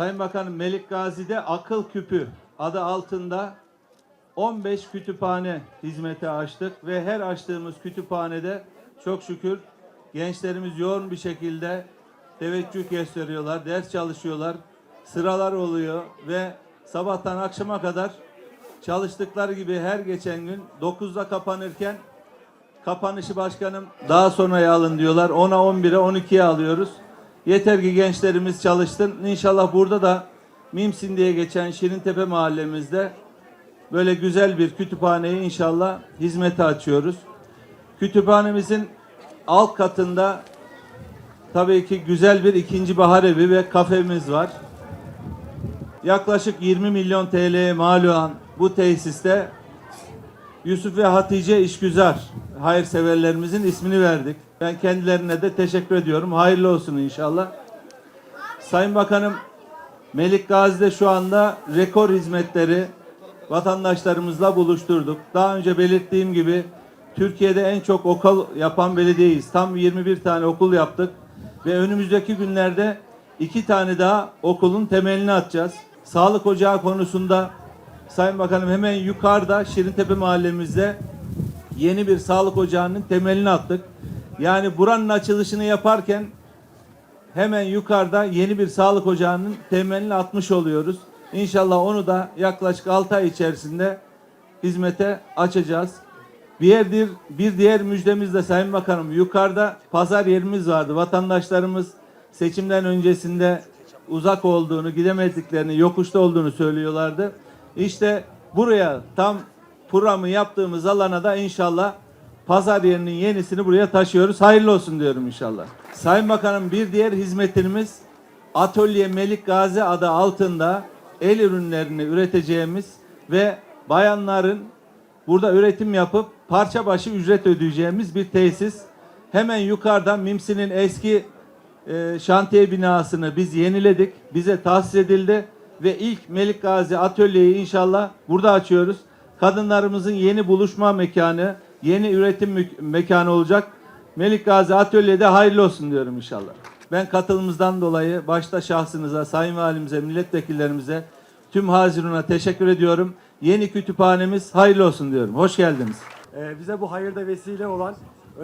Sayın Bakanım Melik Gazi'de akıl küpü adı altında 15 kütüphane hizmete açtık ve her açtığımız kütüphanede çok şükür gençlerimiz yoğun bir şekilde teveccüh gösteriyorlar, ders çalışıyorlar, sıralar oluyor ve sabahtan akşama kadar çalıştıkları gibi her geçen gün 9'da kapanırken kapanışı başkanım daha sonraya alın diyorlar. 10'a 11'e 12'ye alıyoruz. Yeter ki gençlerimiz çalışsın. İnşallah burada da Mimsin diye geçen Şirintepe mahallemizde böyle güzel bir kütüphaneyi inşallah hizmete açıyoruz. Kütüphanemizin alt katında tabii ki güzel bir ikinci bahar evi ve kafemiz var. Yaklaşık 20 milyon TL'ye mal olan bu tesiste Yusuf ve Hatice İşgüzar hayırseverlerimizin ismini verdik. Ben kendilerine de teşekkür ediyorum. Hayırlı olsun inşallah. Sayın Bakanım Melik Gazi'de şu anda rekor hizmetleri vatandaşlarımızla buluşturduk. Daha önce belirttiğim gibi Türkiye'de en çok okul yapan belediyeyiz. Tam 21 tane okul yaptık ve önümüzdeki günlerde iki tane daha okulun temelini atacağız. Sağlık ocağı konusunda Sayın Bakanım hemen yukarıda Şirintepe mahallemizde yeni bir sağlık ocağının temelini attık. Yani buranın açılışını yaparken hemen yukarıda yeni bir sağlık ocağının temelini atmış oluyoruz. İnşallah onu da yaklaşık 6 ay içerisinde hizmete açacağız. Bir, yer- bir diğer müjdemiz de Sayın Bakanım yukarıda pazar yerimiz vardı. Vatandaşlarımız seçimden öncesinde uzak olduğunu, gidemediklerini, yokuşta olduğunu söylüyorlardı. İşte buraya tam programı yaptığımız alana da inşallah pazar yerinin yenisini buraya taşıyoruz. Hayırlı olsun diyorum inşallah. Sayın Bakanım bir diğer hizmetimiz Atölye Melik Gazi adı altında el ürünlerini üreteceğimiz ve bayanların burada üretim yapıp parça başı ücret ödeyeceğimiz bir tesis. Hemen yukarıdan Mimsi'nin eski e, şantiye binasını biz yeniledik. Bize tahsis edildi ve ilk Melik Gazi Atölye'yi inşallah burada açıyoruz. Kadınlarımızın yeni buluşma mekanı, yeni üretim mü- mekanı olacak. Melik Gazi Atölye'de hayırlı olsun diyorum inşallah. Ben katılımımızdan dolayı başta şahsınıza, sayın valimize, milletvekillerimize, tüm Hazirun'a teşekkür ediyorum. Yeni kütüphanemiz hayırlı olsun diyorum. Hoş geldiniz. Ee, bize bu hayırda vesile olan e,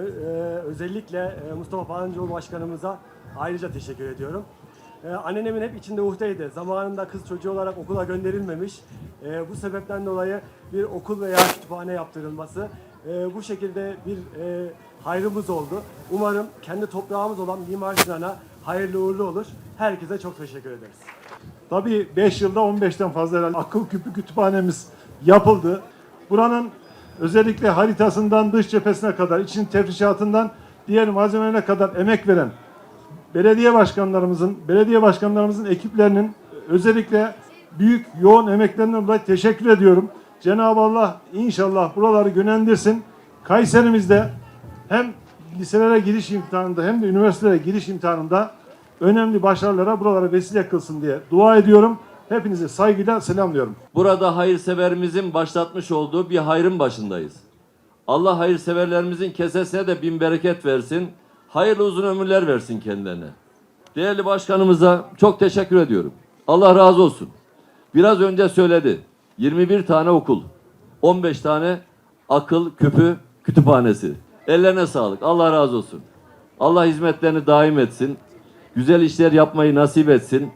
özellikle e, Mustafa Pancıoğlu Başkanımıza ayrıca teşekkür ediyorum. Ee, annenemin hep içinde uhdeydi. Zamanında kız çocuğu olarak okula gönderilmemiş. Ee, bu sebepten dolayı bir okul veya kütüphane yaptırılması e, bu şekilde bir e, hayrımız oldu. Umarım kendi toprağımız olan Mimar Sinan'a hayırlı uğurlu olur. Herkese çok teşekkür ederiz. Tabii 5 yılda 15'ten fazla herhalde akıl küpü kütüphanemiz yapıldı. Buranın özellikle haritasından dış cephesine kadar, için tefrişatından diğer malzemelerine kadar emek veren belediye başkanlarımızın, belediye başkanlarımızın ekiplerinin özellikle büyük yoğun emeklerinden dolayı teşekkür ediyorum. Cenab-ı Allah inşallah buraları gönendirsin. Kayserimizde hem liselere giriş imtihanında hem de üniversitelere giriş imtihanında önemli başarılara buralara vesile kılsın diye dua ediyorum. Hepinize saygıyla selamlıyorum. Burada hayırseverimizin başlatmış olduğu bir hayrın başındayız. Allah hayırseverlerimizin kesesine de bin bereket versin. Hayırlı uzun ömürler versin kendilerine. Değerli başkanımıza çok teşekkür ediyorum. Allah razı olsun. Biraz önce söyledi. 21 tane okul, 15 tane akıl küpü kütüphanesi. Ellerine sağlık. Allah razı olsun. Allah hizmetlerini daim etsin. Güzel işler yapmayı nasip etsin.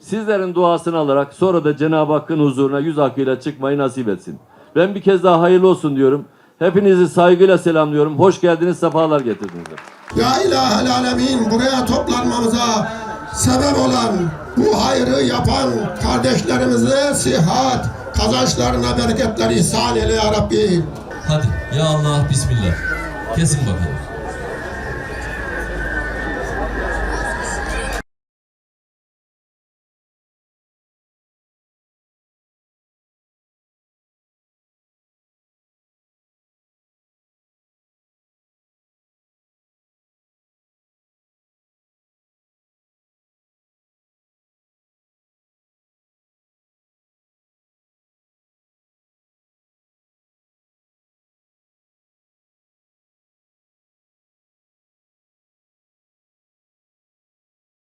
Sizlerin duasını alarak sonra da Cenab-ı Hakk'ın huzuruna yüz akıyla çıkmayı nasip etsin. Ben bir kez daha hayırlı olsun diyorum. Hepinizi saygıyla selamlıyorum. Hoş geldiniz, sefalar getirdiniz. Ya ilahel alemin buraya toplanmamıza sebep olan bu hayrı yapan kardeşlerimize sihat, kazançlarına bereketler ihsan eyle ya Rabbi. Hadi ya Allah bismillah. Kesin bakalım.